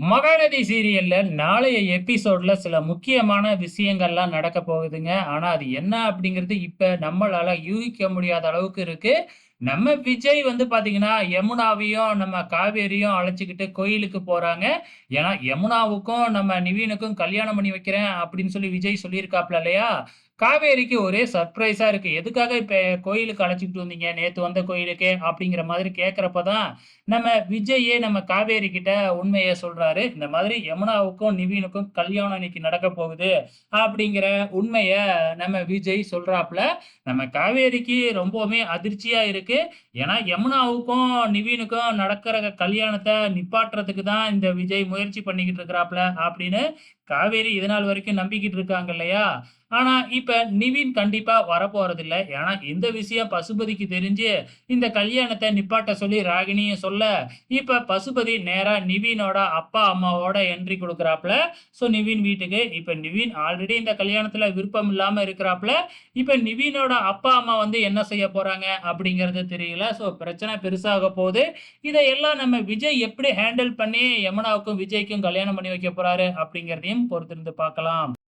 மகாநதி சீரியல்ல நாளைய எபிசோட்ல சில முக்கியமான விஷயங்கள்லாம் நடக்க போகுதுங்க. ஆனா, அது என்ன அப்படிங்கிறது இப்ப நம்மளால யூகிக்க முடியாத அளவுக்கு இருக்கு. நம்ம விஜய் வந்து பாத்தீங்கன்னா யமுனாவையும், நம்ம காவேரியும் அழைச்சிக்கிட்டு கோயிலுக்கு போறாங்க. ஏன்னா, யமுனாவுக்கும், நம்ம நிவீனுக்கும் கல்யாணம் பண்ணி வைக்கிறேன் அப்படின்னு சொல்லி விஜய் சொல்லியிருக்காப்ல இல்லையா? காவேரிக்கு ஒரே சர்ப்ரைஸாக இருக்குது எதுக்காக இப்போ கோயிலுக்கு அழைச்சுக்கிட்டு வந்தீங்க? நேற்று வந்த கோயிலுக்கே அப்படிங்கிற மாதிரி கேட்குறப்ப தான், நம்ம விஜய்யே நம்ம காவேரி கிட்ட உண்மையை சொல்கிறாரு இந்த மாதிரி யமுனாவுக்கும், நிவீனுக்கும் கல்யாணம் இன்னைக்கு நடக்க போகுது. அப்படிங்கிற உண்மையை நம்ம விஜய் சொல்கிறாப்புல நம்ம காவேரிக்கு ரொம்பவுமே அதிர்ச்சியாக இருக்கு. ஏன்னா, யமுனாவுக்கும், நிவீனுக்கும் நடக்கிற கல்யாணத்தை நிப்பாட்டுறதுக்கு தான் இந்த விஜய் முயற்சி பண்ணிக்கிட்டு இருக்கிறாப்புல அப்படின்னு காவேரி இதனால் வரைக்கும் நம்பிக்கிட்டு இருக்காங்க இல்லையா? ஆனா, இப்ப நிவின் கண்டிப்பா இல்லை ஏன்னா, இந்த விஷயம் பசுபதிக்கு தெரிஞ்சு, இந்த கல்யாணத்தை நிப்பாட்ட சொல்லி ராகினியும் சொல்ல, இப்ப பசுபதி நேரா நிவினோட அப்பா, அம்மாவோட என்ட்ரி குடுக்குறாப்ல. ஸோ, நிவின் வீட்டுக்கு. இப்ப நிவின் ஆல்ரெடி இந்த கல்யாணத்துல விருப்பம் இல்லாம இருக்கிறாப்ல. இப்ப நிவினோட அப்பா, அம்மா வந்து என்ன செய்ய போறாங்க அப்படிங்கிறது தெரியல. ஸோ, பிரச்சனை பெருசாக போகுது இதையெல்லாம் நம்ம விஜய் எப்படி ஹேண்டில் பண்ணி யமுனாவுக்கும், விஜய்க்கும் கல்யாணம் பண்ணி வைக்க போறாரு அப்படிங்கிறதையும் பொறுத்திருந்து பார்க்கலாம்.